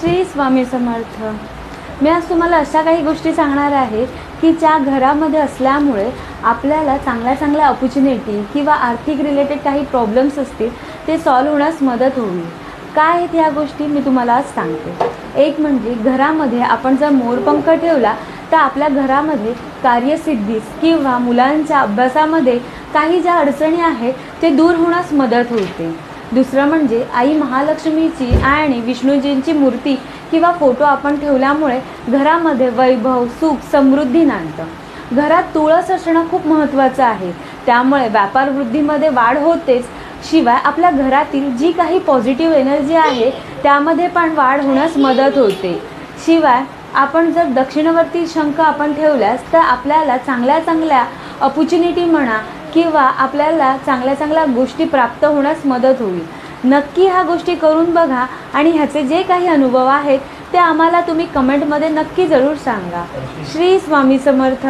श्री स्वामी समर्थ. मी आज तुम्हाला अशा काही गोष्टी सांगणार आहे की ज्या घरामध्ये असल्यामुळे आपल्याला चांगल्या चांगल्या ऑपॉर्च्युनिटी किंवा आर्थिक रिलेटेड काही प्रॉब्लेम्स असतील ते सॉल्व्ह होण्यास मदत होईल. काय आहेत ह्या गोष्टी मी तुम्हाला आज सांगते. एक म्हणजे घरामध्ये आपण जर मोरपंख ठेवला तर आपल्या घरामध्ये कार्यसिद्धीस किंवा मुलांच्या अभ्यासामध्ये काही ज्या अडचणी आहेत ते दूर होण्यास मदत होते. दुसरं म्हणजे आई महालक्ष्मीची आणि विष्णूजींची मूर्ती किंवा फोटो आपण ठेवल्यामुळे घरामध्ये वैभव सुख समृद्धी नांदतं. घरात तुळस असणं खूप महत्त्वाचं आहे. त्यामुळे व्यापार वृद्धीमध्ये वाढ होतेच. शिवाय आपल्या घरातील जी काही पॉझिटिव्ह एनर्जी आहे त्यामध्ये पण वाढ होण्यास मदत होते. शिवाय आपण जर दक्षिणवर्ती शंख आपण ठेवल्यास तर आपल्याला चांगल्या चांगल्या ऑपॉर्च्युनिटी म्हणा किंवा आपल्याला चांगल्या चांगल्या गोष्टी प्राप्त होण्यास मदत होईल. नक्की ह्या गोष्टी करून बघा आणि ह्याचे जे काही अनुभव आहेत ते आम्हाला तुम्ही कमेंटमध्ये नक्की जरूर सांगा. श्री स्वामी समर्थ.